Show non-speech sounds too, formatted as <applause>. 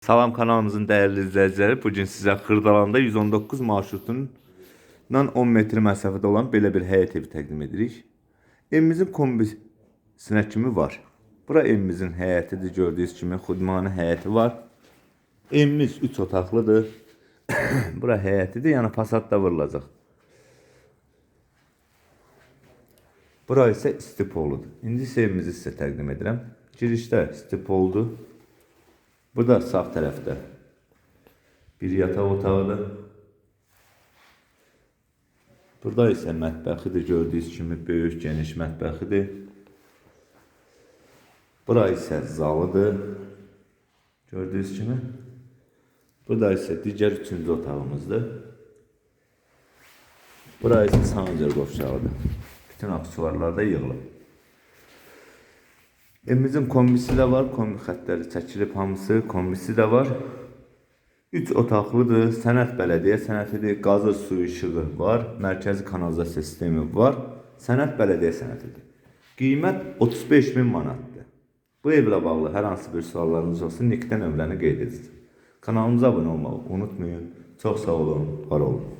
Salam kanalımızın değerli izləyiciləri, bu gün sizə Xırdalanda 119 marşrutundan 10 metr məsafədə olan belə bir həyət evi təqdim edirik. Evimizin kombisinə kimi var. Bura evimizin həyətidir, gördüyünüz kimi xudmani həyəti var. Evimiz 3 otaqlıdır. <coughs> Bura həyətidir, yəni fasad da vurulacaq. Bura isə istipoludur. İndi evimizi sizə təqdim edirəm. Girişdə istipoldur. Bu da sağ tərəfdə bir yataq otağıdır. Burada isə mətbəxidir, gördüyünüz kimi böyük, geniş mətbəxidir. Bura isə zalıdır. Gördüyünüz kimi. Burada isə digər üçüncü otağımızdır. Bura isə sancır qovşağıdır. Bütün aksesuarlar da yığılıb. Evimizin kombisi də var, kombi xətləri çəkilib hamısı, kombisi də var. 3 otaqlıdır, sənət bələdiyyə sənətidir, qazı su işığı var, mərkəzi kanalizasiya sistemi var, sənət bələdiyyə sənətidir. Qiymət 35 min manatdır. Bu evlə bağlı hər hansı bir suallarınız olsa Nikdən nömrəni qeyd edin. Kanalımıza abunə olmağı unutmayın. Çox sağ olun, var olun.